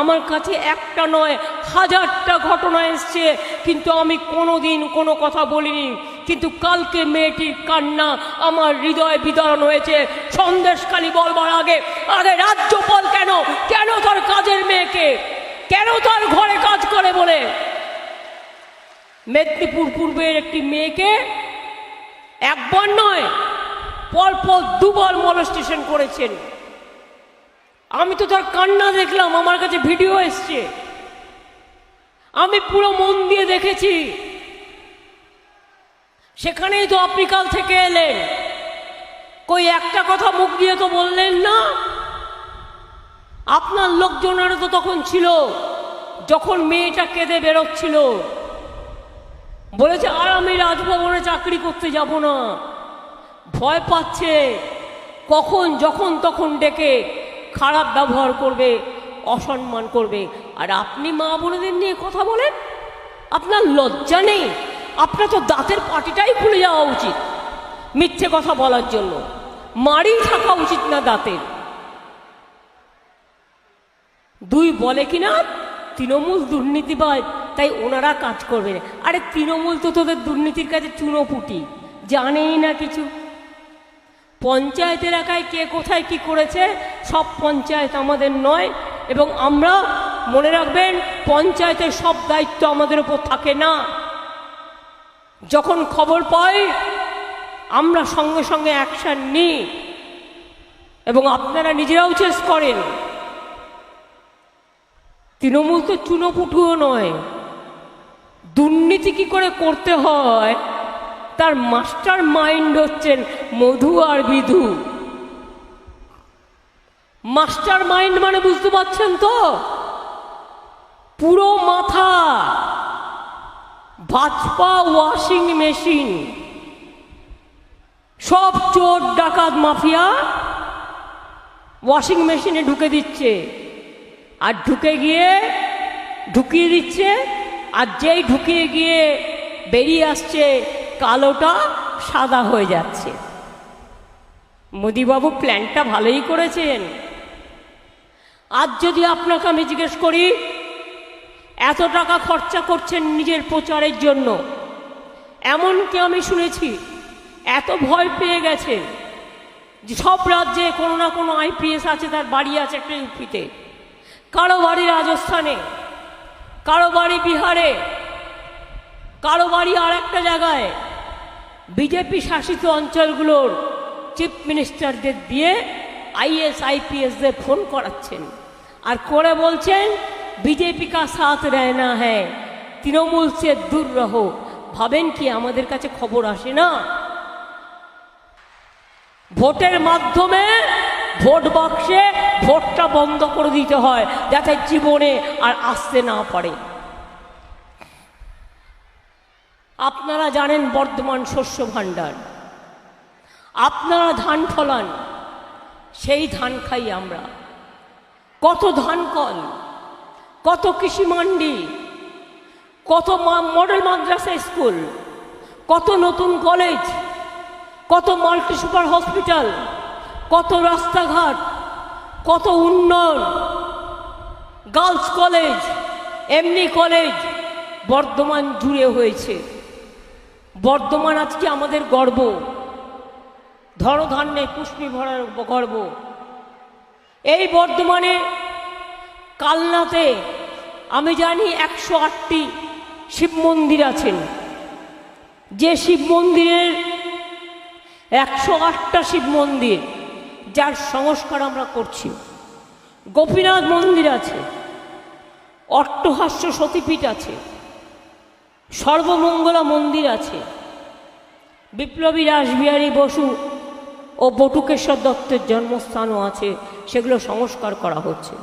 আমার কাছে একটা নয়, হাজারটা ঘটনা এসছে, কিন্তু আমি কোনো দিন কোনো কথা বলিনি। কিন্তু কালকে মেয়েটির কান্না আমার হৃদয় বিদারণ হয়েছে। সন্দেশখালি বলবার আগে, আরে রাজ্যপাল কেন? কেন তার কাজের মেয়েকে? কেন তার ঘরে কাজ করে বলে? মেদিনীপুর পূর্বের একটি মেয়েকে একবার নয়, পরপর দুবার মলস্টেশন করেছেন। আমি তো তার কান্না দেখলাম, আমার কাছে ভিডিও এসছে। আমি পুরো মন দিয়ে দেখেছি। সেখানেই তো আপনি কাল থেকে এলেন। কই একটা কথা মুখ দিয়ে তো বললেন না? আপনার লোকজনেরও তো তখন ছিল, যখন মেয়েটা কেঁদে বেরোচ্ছিল। বলেছে, আর আমি রাজভবনে চাকরি করতে যাব না। ভয় পাচ্ছে। কখন, যখন, তখন ডেকে খারাপ ব্যবহার করবে, অসম্মান করবে। আর আপনি মা বোনেদের নিয়ে কথা বলেন, আপনার লজ্জা নেই। আপনার তো দাঁতের পাটিটাই খুলে যাওয়া উচিত মিথ্যে কথা বলার জন্য। মারি থাকা উচিত না দাঁতের। দুই বলে কিনা, তৃণমূল দুর্নীতিবাজ তাই ওনারা কাজ করবে আরে তৃণমূল তো তোদের দুর্নীতির কাছে চুনোপুটি, জানেই না কিছু। পঞ্চায়েত এলাকায় কে কোথায় কি করেছে, সব পঞ্চায়েত আমাদের নয়, এবং আমরা মনে রাখবেন পঞ্চায়েতের সব দায়িত্ব আমাদের উপর থাকে না। যখন খবর পাই, আমরা সঙ্গে সঙ্গে অ্যাকশান নিই, এবং আপনারা নিজেরাও চেস করেন। তৃণমূল তো চুনোপুটুও নয়। দুর্নীতি কি করে করতে হয়? তার মাস্টার মাইন্ড হচ্ছেন মধু আর বিধু। মাস্টার মাইন্ড মানে বুঝতে পারছেন তো? পুরো মাথা। Bhajpa washing machine. সব চোর, ডাকাত, মাফিয়া ওয়াশিং মেশিনে ঢুকে দিচ্ছে। আর ঢুকে গিয়ে ঢুকিয়ে দিচ্ছে। আর যেই ঢুকিয়ে গিয়ে বেরিয়ে আসছে, কালোটা সাদা হয়ে যাচ্ছে। মোদিবাবু প্ল্যানটা ভালোই করেছেন। আজ যদি আপনাকে আমি জিজ্ঞেস করি, এত টাকা খরচা করছেন নিজের প্রচারের জন্য। এমনকি আমি শুনেছি, এত ভয় পেয়ে গেছেন যে সব রাজ্যে কোনো না কোনো আইপিএস আছে, তার বাড়ি আছে একটা ইউপিতে। কারও বাড়ি রাজস্থানে, কারও বাড়ি বিহারে, কারও বাড়ি আর একটা জায়গায়। বিজেপি শাসিত অঞ্চলগুলোর চিফ মিনিস্টারদের দিয়ে আইএস আইপিএসদের ফোন করাচ্ছেন। আর করে বলছেন বিজেপি কা সাথ রে না হ্যাঁ তৃণমূল সে দূর ভাবেন কি আমাদের কাছে খবর আসে না? ভোটের মাধ্যমে ভোট বাক্সে ভোটটা বন্ধ করে দিতে হয়, যাতে জীবনে আর আসতে না পারে। আপনারা জানেন বর্ধমান শস্য ভাণ্ডার। আপনারা ধান ফলান, সেই ধান খাই আমরা। কত ধান কল, কত কৃষি মান্ডি, কত মডেল মাদ্রাসা স্কুল, কত নতুন কলেজ, কত মাল্টি সুপার হসপিটাল, কত রাস্তাঘাট, কত উন্নয়ন, গার্লস কলেজ, এমনি কলেজ, বর্ধমান জুড়ে হয়েছে। বর্ধমান আজকে আমাদের গর্ব। ধনধান্যে পুষ্টি ভরার গর্ব। এই বর্ধমানে কালনাতে আমি জানি একশো আটটি শিব মন্দির আছেন। যে শিব মন্দিরের একশো আটটা শিব মন্দির যার সংস্কার আমরা করছি। গোপীনাথ মন্দির আছে, অট্টহাস্য সতীপীঠ আছে, সর্বমঙ্গলা মন্দির আছে, বিপ্লবী রাসবিহারী বসু ও বটুকেশ্বর দত্তের জন্মস্থানও আছে সেগুলো সংস্কার করা হচ্ছে।